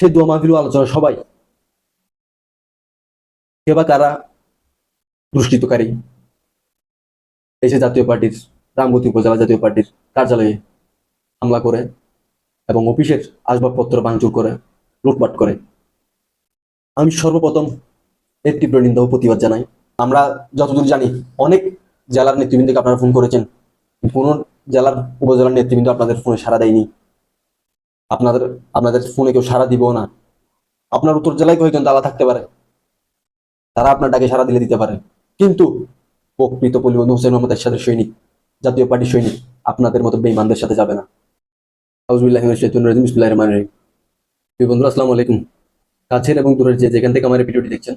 সে দোয়া মাহফিল আলোচনা সবাই। কে বা কারা দুষ্কৃতকারী এসে জাতীয় পার্টির, রামগতি উপজেলা জাতীয় পার্টির কার্যালয়ে হামলা করে এবং অফিসের আসবাবপত্র ভাঙচুর করে, লুটপাট করে। আমি সর্বপ্রথম এর তীব্র নিন্দা ও প্রতিবাদ জানাই। আমরা যতদূর জানি, অনেক জেলার নেতৃবৃন্দকে আপনারা ফোন করেছেন। কোনো জেলার উপজেলার নেতৃবৃন্দ আপনাদের ফোনে সাড়া দেয়নি। আপনাদের আপনাদের ফোনে কেউ সাড়া দিবেও না। আপনার উত্তর জেলায় কেউ কয়েকজন দালা থাকতে পারে। তারা আপনার ডাকে সাড়া দিলে দিতে পারে। কিন্তু প্রকৃত পল্লীবন্ধু হোসেন মোহাম্মদ এরশাদের সৈনিক, জাতীয় পার্টির সৈনিক, আপনাদের মতো বেইমানদের সাথে যাবে না। বন্ধুরা, আসসালামু আলাইকুম। কাছের এবং দূরের যে যেখান থেকে আমার ভিডিওটি দেখছেন,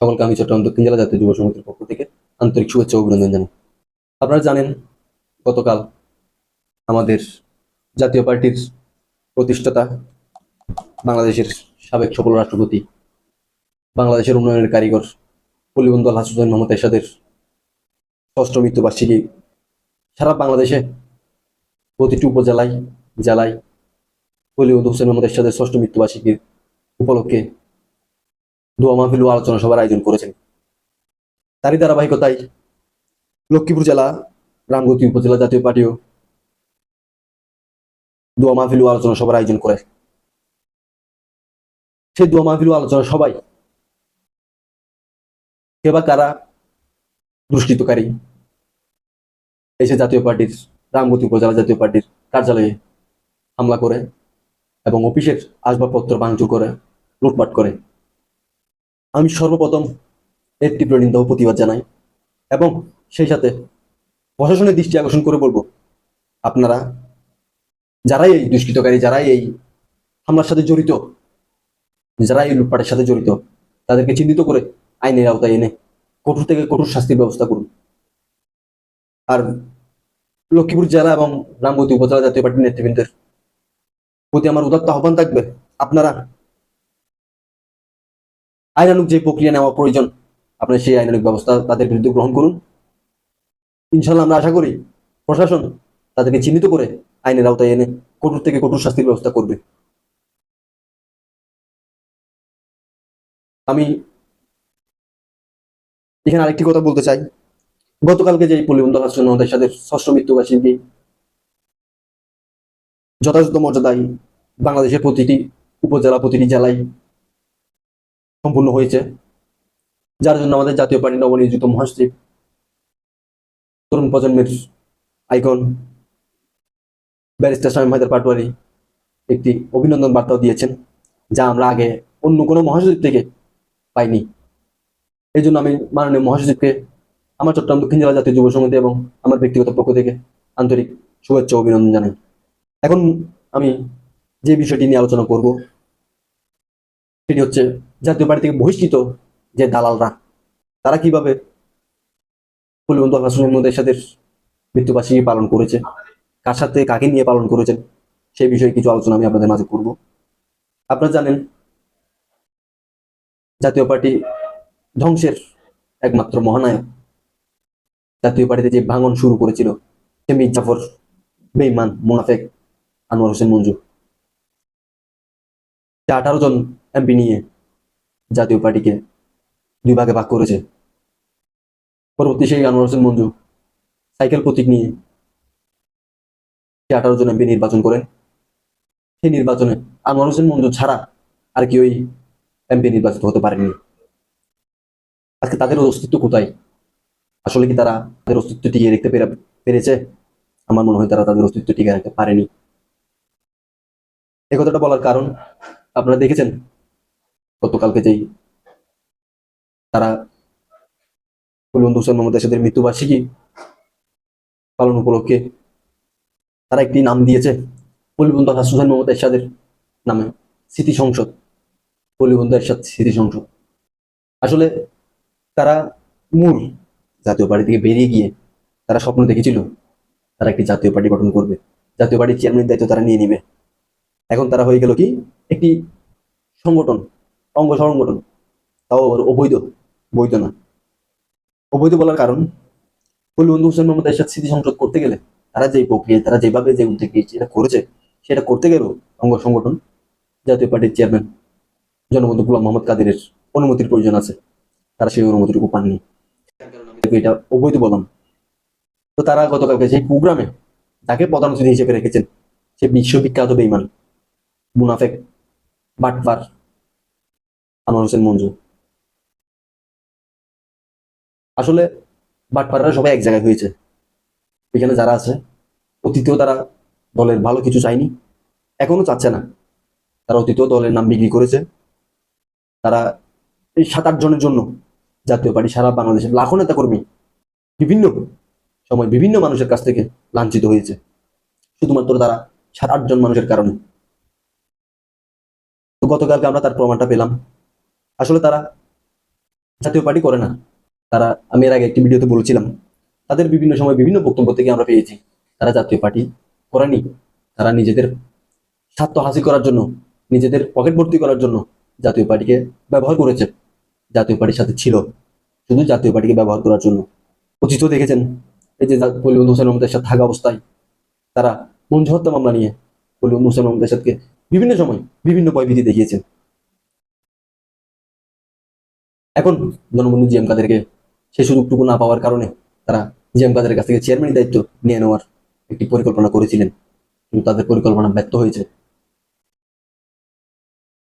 সকলকে আমি চট্টগ্রাম দক্ষিণ জেলা জাতীয় যুব সমিতির পক্ষ থেকে আন্তরিক শুভেচ্ছা অভিনন্দন জানাই। আপনারা জানেন, গতকাল আমাদের জাতীয় পার্টির প্রতিষ্ঠাতা বাংলাদেশের সাবেক সফল রাষ্ট্রপতি, বাংলাদেশের উন্নয়নের কারিগর পল্লীবন্ধু সুজান মোহাম্মদ এরশাদের ষষ্ঠ মৃত্যুবার্ষিকী সারা বাংলাদেশে প্রতিটি উপজেলায়, জেলায় পল্লীবন্ধু হোসেন মোহাম্মদ এরশাদের ষষ্ঠ মৃত্যুবার্ষিকীর উপলক্ষে দোয়া মাহফিল ও আলোচনা সভার আয়োজন করেছেন। তারই ধারাবাহিকতায় লক্ষ্মীপুর জেলা রামগতি উপজেলা জাতীয় পার্টিও দোয়া মাহফিল আলোচনা সভার আয়োজন করে। সেই দোয়া মাহফিল আলোচনা সবাই কে বা কারা দুষ্কৃতকারী এসে জাতীয় পার্টির রামগতি উপজেলা জাতীয় পার্টির কার্যালয়ে হামলা করে এবং অফিসের আসবাবপত্র ভাঙচুর করে, লুটপাট করে। আমি সর্বপ্রথম এর তীব্র নিন্দা ও প্রতিবাদ জানাই এবং সেই সাথে প্রশাসনের দৃষ্টি আকর্ষণ করে বলব, আপনারা যারাই এই দুষ্কৃতকারী, যারাই এই হামলার সাথে জড়িত যারা এই লুটপাটের সাথে জড়িত, তাদেরকে চিহ্নিত করে আইনের আওতায় এনে কঠোর থেকে কঠোর শাস্তির ব্যবস্থা করুন। আর লক্ষ্মীপুর জেলা এবং রামগতি উপজেলা জাতীয় পার্টির নেতৃবৃন্দের প্রতি আমার উদাত্ত আহ্বান থাকবে, আপনারা আইনানুক যে প্রক্রিয়া নেওয়া প্রয়োজন, আপনারা সেই আইনানুক ব্যবস্থা তাদের বিরুদ্ধে গ্রহণ করুন। ইনশাল্লাহ আমরা আশা করি প্রশাসন তাদেরকে চিহ্নিত করে আইনের আওতায় এনে কঠোর থেকে কঠোর শাস্তির ব্যবস্থা করবে। আমি এখানে আরেকটি কথা বলতে চাই। গতকালকে যে পল্লীবন্ধু হাসন সাথে ষষ্ঠ মৃত্যুবার্ষিকী যথাযথ মর্যাদায় বাংলাদেশের প্রতিটি উপজেলা, প্রতিটি জেলায় সম্পূর্ণ হয়েছে। যার জন্য আমাদের জাতীয় পার্টি নবনিয়োজিত মহাসচিব, তরুণ প্রজন্মের আইকন ব্যারিস্টার শামীম হায়দার পাটোয়ারি একটি অভিনন্দন বার্তাও দিয়েছেন, যা আমরা আগে অন্য কোনো মহাসচিব থেকে পাইনি। এই জন্য আমি মাননীয় মহাসচিবকে, আমার চট্টগ্রাম দক্ষিণ জেলা জাতীয় যুব সমিতি এবং আমার ব্যক্তিগত পক্ষ থেকে আন্তরিক শুভেচ্ছা অভিনন্দন জানাই। এখন আমি যে বিষয়টি নিয়ে আলোচনা করব, সেটি হচ্ছে জাতীয় পার্টি থেকে বহিষ্কৃত যে দালালরা, তারা কীভাবে পল্লীবন্ধু হাসনের এরশাদের মৃত্যুবার্ষিকী পালন করেছে কার সাথে কাকে নিয়ে পালন করেছেন, সেই বিষয়ে কিছু আলোচনা আমি আপনাদের মাঝে করব। আপনারা জানেন, জাতীয় পার্টি ধ্বংসের একমাত্র মহানায়ক। জাতীয় পার্টিতে যে ভাঙন শুরু করেছিল, সে মির জাফর বেইমান মুনাফেক আনোয়ার হোসেন মঞ্জু। সে আঠারো জন এমপি নিয়ে জাতীয় পার্টিকে দুই ভাগে ভাগ করেছে। পরবর্তী সেই আনোয়ার হোসেন মঞ্জু সাইকেল প্রতীক নিয়ে আঠারো জন এমপি নির্বাচন করেন সেই নির্বাচনে আনোয়ার হোসেন মঞ্জু ছাড়া আর কি ওই এমপি নির্বাচিত হতে পারেনি। আজকে তাদের অস্তিত্ব কোথায়? আসলে কি তারা তাদের অস্তিত্ব টিকিয়ে রাখতে পেরে- পেরেছে? আমার মনে হয় তারা তাদের অস্তিত্ব টিকিয়ে রাখতে পারেনি। এই কথাটা বলার কারণ আপনারা দেখেছেন গতকালকে যেই তারা কুলবন্ধু হোসেন মোহাম্মদ এরশাদের মৃত্যুবার্ষিকী পালন উপলক্ষে তারা একটি নাম দিয়েছে পল্লীবন্ধু হাসুসান মোহাম্মদ এরশাদের নামে, স্মৃতি সংসদ। পল্লীবন্ধু এরশাদ স্মৃতি সংসদ। আসলে তারা মূল জাতীয় পার্টি থেকে বেরিয়ে গিয়ে তারা স্বপ্ন দেখেছিল তারা একটি জাতীয় পার্টি গঠন করবে। জাতীয় পার্টির চেয়ারম্যানের দায়িত্ব তারা নিয়ে নিবে। এখন তারা হয়ে গেল কি? একটি সংগঠন, অঙ্গ সংগঠন। তাও অবৈধ, বৈধ না। অবৈধ বলার কারণ বন্ধু হোসেন মোহাম্মদ এরশাদ স্মৃতি সংসদ করতে গেলে তারা যে প্রক্রিয়া, তারা যেভাবে যে উদ্যোগ নিয়েছে এটা করেছে, সেটা করতে গেলেও অঙ্গ সংগঠন, জাতীয় পার্টির চেয়ারম্যান, জনবন্ধু গুলাম মোহাম্মদ কাদিরের অনুমতির প্রয়োজন আছে। তারা সেই অনুমতিটুকু পাননি। এটা অবৈধ বললাম তো তারা গতকালকে সেই প্রোগ্রামে তাকে প্রধান অতিথি হিসেবে রেখেছেন, সে বিশ্ববিখ্যাত বেইমান, মুনাফেক বাটপার আনোয়ার হোসেন মঞ্জু। আসলে বাটপাররা সবাই এক জায়গায় হয়েছে। এখানে যারা আছে, অতীতেও তারা দলের ভালো কিছু চায়নি, এখনও চাচ্ছে না। তারা অতীতেও দলের নাম বিক্রি করেছে। তারা এই সাত আট জনের জন্য জাতীয় পার্টি, সারা বাংলাদেশের লাখো নেতা কর্মী বিভিন্ন সময় বিভিন্ন মানুষের কাছ থেকে লাঞ্ছিত হয়েছে। শুধুমাত্র তারা সাত আট জন মানুষের কারণে। তো গতকালকে আমরা তার প্রমাণটা পেলাম। আসলে তারা জাতীয় পার্টি করে না। তারা, আমি এর আগে একটি ভিডিওতে বলেছিলাম তাদের বিভিন্ন সময় বিভিন্ন বক্তব্য থেকে আমরা পেয়েছি। তারা জাতীয় পার্টি করেনি। তারা নিজেদের স্বার্থ হাসিল করার জন্য, নিজেদের পকেট ভর্তি করার জন্য জাতীয় পার্টিকে ব্যবহার করেছে। জাতীয় পার্টির সাথে ছিল, শুধু জাতীয় পার্টিকে ব্যবহার করার জন্য। অতীতও দেখেছেন, এই যে পলিবন্ধু হোসেন মোহাম্মদ এরশাদ থাকা অবস্থায় তারা মঞ্জু হত্যা মামলা নিয়ে পলিবন্ধু হোসেন মোহাম্মদ এরশাদকে বিভিন্ন সময় বিভিন্ন ভয়ভীতি দেখিয়েছেন। এখন জনবন্ধু জিএম কাদেরকে সেই সুযোগটুকু না পাওয়ার কারণে তারা জিএম কাদের কাছ থেকে চেয়ারম্যানের দায়িত্ব নিয়ে নেওয়ার একটি পরিকল্পনা করেছিলেন। কিন্তু তাদের পরিকল্পনা ব্যর্থ হয়েছে।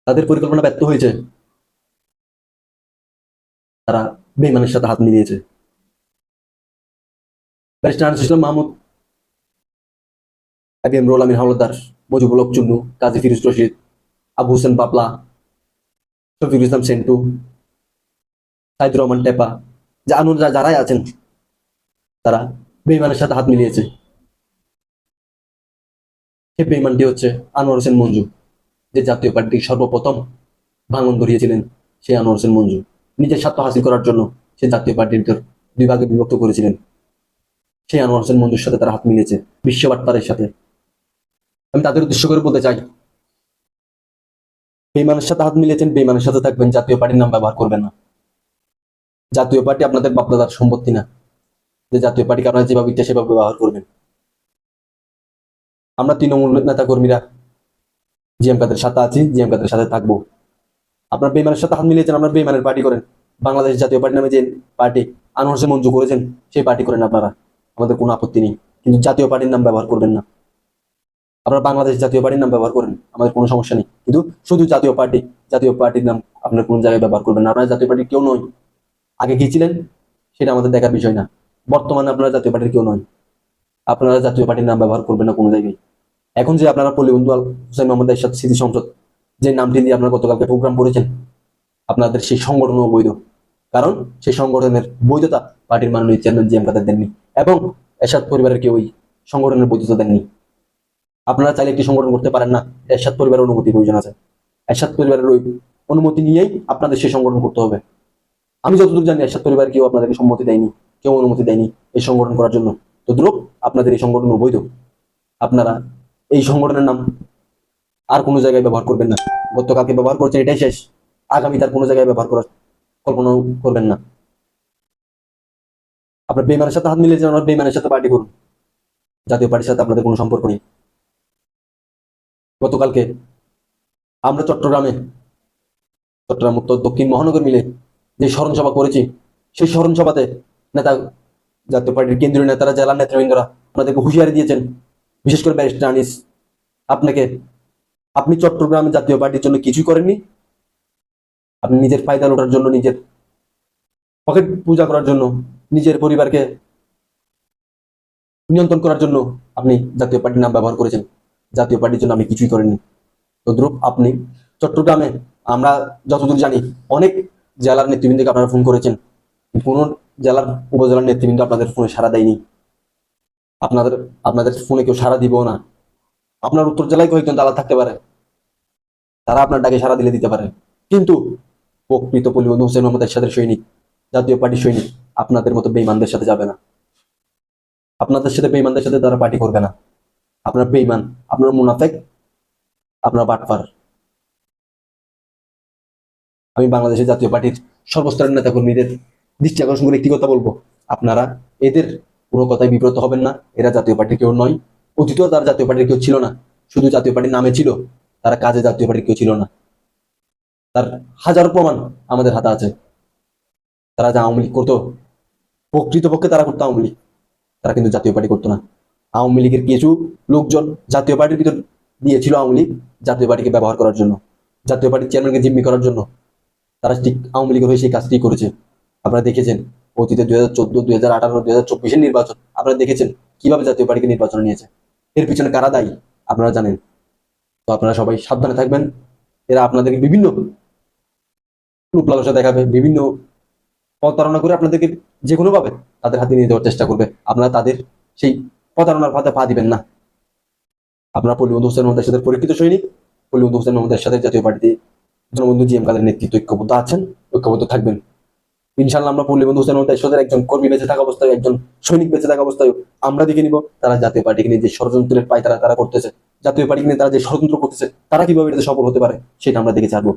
তাদের পরিকল্পনা ব্যর্থ হয়েছে। তারা বেইমানের সাথে হাত মিলিয়েছে। Barrister Anisul Islam Mahmud M role Amin Howlader Mojibul Haque Chunnu, Kazi Firoz Rashid, Abu Hossain Papla Shafiqul Islam Sentu, Saidur Rahman Tepa যা- যারাই আছেন তারা বেইমানের সাথে হাত মিলিয়েছে। সে বেইমানটি হচ্ছে আনোয়ার হোসেন মঞ্জু, যে জাতীয় পার্টি সর্বপ্রথম ভাঙন ধরিয়েছিলেন সেই আনোয়ার হোসেন মঞ্জু। নিজের স্বার্থ হাসিল করার জন্য সে জাতীয় পার্টির ভিতর দুই ভাগে বিভক্ত করেছিলেন। সেই আনোয়ার হোসেন মঞ্জুর সাথে তারা হাত মিলিয়েছে বিশ্ব বাটপারের সাথে। আমি তাদের উদ্দেশ্য করে বলতে চাই, বেইমানের সাথে হাত মিলিয়েছেন, বেইমানের সাথে থাকবেন জাতীয় পার্টির নাম ব্যবহার করবেন না। জাতীয় পার্টি আপনাদের বাপদাদার সম্পত্তি না। যে জাতীয় পার্টিকে আপনারা যেভাবে ইচ্ছা সেভাবে ব্যবহার করবেন। আমরা তৃণমূল নেতা কর্মীরা জিএম কাদের সাথে আছি, জিএম কাদের সাথে থাকব। আপনার বেইমানের সাথে হাত মিলিয়েছেন, আপনার বেইমানের পার্টি করেন। বাংলাদেশ জাতীয় পার্টি নামে যে পার্টি আনোয়ার হোসেন মঞ্জু করেছেন, সেই পার্টি করেন আপনারা। আমাদের কোনো আপত্তি নেই। কিন্তু জাতীয় পার্টির নাম ব্যবহার করবেন না। আপনারা বাংলাদেশ জাতীয় পার্টির নাম ব্যবহার করেন, আমাদের কোনো সমস্যা নেই। কিন্তু শুধু জাতীয় পার্টি, জাতীয় পার্টির নাম আপনার কোন জায়গায় ব্যবহার করবেন না। আপনারা জাতীয় পার্টি কেউ নয়। আগে কি ছিলেন? সেটা আমাদের দেখার বিষয় না। বর্তমানে আপনারা জাতীয় পার্টির কেউ নয়। আপনারা জাতীয় পার্টির নাম ব্যবহার করবেন না কোনো জায়গায়। এখন যে আপনারা পল্লীবন্ধু আল হুসাইন মোহাম্মদ এরশাদ স্মৃতি সংসদ যে নামটি দিয়ে আপনারা গতকালকে প্রোগ্রাম করেছেন, আপনাদের সেই সংগঠন বৈধ। কারণ সেই সংগঠনের বৈধতা পার্টির মাননীয় চেয়ারম্যান জি এম কাদের দেননি এবং এরশাদ পরিবারের কেউ ওই সংগঠনের বৈধতা দেননি। আপনারা চাইলে একটি সংগঠন করতে পারেন না, এরশাদ পরিবারের অনুমতি প্রয়োজন আছে। এরশাদ পরিবারের ওই অনুমতি নিয়েই আপনাদের সেই সংগঠন করতে হবে। আমি যতদূর জানি এরশাদ পরিবার কেউ আপনাদেরকে সম্মতি দেয়নি। কেউ অনুমতি দেয়নি এই সংগঠন করার জন্য। তদ্রুপ আপনাদের এই সংগঠন অবৈধ, আপনারা এই সংগঠনের নাম আর কোনো জায়গায় ব্যবহার করবেন না। গতকালকে ব্যবহার করছেন, এটাই শেষ। আগামী তার কোনো জায়গায় ব্যবহার করার কল্পনা করবেন না। আপনার বেমানের সাথে হাত মিলিয়েছেন আপনার বেমানের সাথে পার্টি করুন। জাতীয় পার্টির সাথে আপনাদের কোনো সম্পর্ক নেই। গতকালকে আমরা চট্টগ্রামে, চট্টগ্রাম উত্তর দক্ষিণ মহানগর মিলে যে স্মরণসভা করেছি, সেই স্মরণ সভাতে নেতা, জাতীয় পার্টির কেন্দ্রীয় নেতারা জেলার নেতৃবৃন্দরা আপনাদেরকে হুঁশিয়ারি দিয়েছেন। বিশেষ করে ব্যারিস্টার আনিস, আপনাকে, আপনি চট্টগ্রামে জাতীয় পার্টির জন্য কিছুই করেননি। আপনি নিজের ফায়দা লোটার জন্য, নিজের পকেট পূজা করার জন্য, নিজের পরিবারকে নিয়ন্ত্রণ করার জন্য আপনি জাতীয় পার্টির নাম ব্যবহার করেছেন। জাতীয় পার্টির জন্য আমি কিছুই করেননি। তদ্রুপ, আপনি চট্টগ্রামে, আমরা যতদূর জানি, অনেক জেলার নেতৃবৃন্দকে আপনারা ফোন করেছেন। কোন জেলার উপজেলার নেতৃবৃন্দ আপনাদের ফোনে সাড়া দেয়নি। আপনাদের আপনাদের ফোনে কেউ সাড়া দিবেও না। আপনার উত্তর জেলায় কয়েকজন দালাল থাকতে পারে। তারা আপনার ডাকে সাড়া দিলে দিতে পারে। কিন্তু প্রকৃত পল্লীবন্ধু হোসেন মোহাম্মদ এরশাদের সৈনিক, জাতীয় পার্টির সৈনিক, আপনাদের মতো বেইমানদের সাথে যাবে না। আপনাদের সাথে বেইমানদের সাথে তারা পার্টি করবে না। আপনার বেইমান আপনার মুনাফেক, আপনার বাটপার। আমি বাংলাদেশের জাতীয় পার্টির সর্বস্তরের নেতাকর্মীদের দৃষ্টি আকর্ষণ করে একটি কথা বলব। আপনারা এদের পুরো কথায় বিব্রত হবেন না। এরা জাতীয় পার্টির কেউ নয়। অতীতেও তার জাতীয় পার্টির কেউ ছিল না। শুধু জাতীয় পার্টির নামে ছিল। তারা কাজে জাতীয় পার্টির কেউ ছিল না। তার হাজার প্রমাণ আমাদের হাতে আছে। তারা যে আওয়ামী লীগ করতো, প্রকৃতপক্ষে তারা করতো আওয়ামী লীগ। তারা কিন্তু জাতীয় পার্টি করতো না। আওয়ামী লীগের কিছু লোকজন জাতীয় পার্টির ভিতর দিয়েছিল আওয়ামী লীগ জাতীয় পার্টিকে ব্যবহার করার জন্য, জাতীয় পার্টির চেয়ারম্যানকে জিম্মি করার জন্য। তারা ঠিক আওয়ামী লীগের হয়ে সেই কাজটি করেছে। আপনারা দেখেছেন অতীতে দুই হাজার চোদ্দ, দুই হাজার আঠারো, দুই হাজার চব্বিশের নির্বাচন। আপনারা দেখেছেন কীভাবে জাতীয় পার্টিকে নির্বাচন নিয়েছে। এর পিছনে কারা দায়ী, আপনারা জানেন। তো আপনারা সবাই সাবধানে থাকবেন। এরা আপনাদেরকে বিভিন্ন রূপ লালসা দেখাবে, বিভিন্ন প্রতারণা করে আপনাদেরকে যে কোনো ভাবে তাদের হাতে নিয়ে দেওয়ার চেষ্টা করবে। আপনারা তাদের সেই প্রতারণার ফাঁদে পা দিবেন না। আপনারা পল্লীবন্ধু হোসেন মোহাম্মদের সাথে পরীক্ষিত সৈনিক। পল্লীবন্ধু হোসেন মোহাম্মদের সাথে জাতীয় পার্টিতে জনবন্ধু জি এম কাদের নেতৃত্ব ঐক্যবদ্ধ আছেন। ঐক্যবদ্ধ থাকবেন। ইনশাল্লাহ আমরা পল্লী বন্ধু হোসেন এরশাদের একজন কর্মী বেঁচে থাকা অবস্থায়, একজন সৈনিক বেঁচে থাকা অবস্থায় আমরা দেখে নিব তারা জাতীয় পার্টিকে নিয়ে যে ষড়যন্ত্রের পায় তারা তারা করতেছে। জাতীয় পার্টিকে নিয়ে তারা যে ষড়যন্ত্র করতেছে, তারা কীভাবে এটাতে সফল হতে পারে, সেটা আমরা দেখে জানব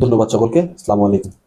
ধন্যবাদ সকলকে। আসসালামু আলাইকুম।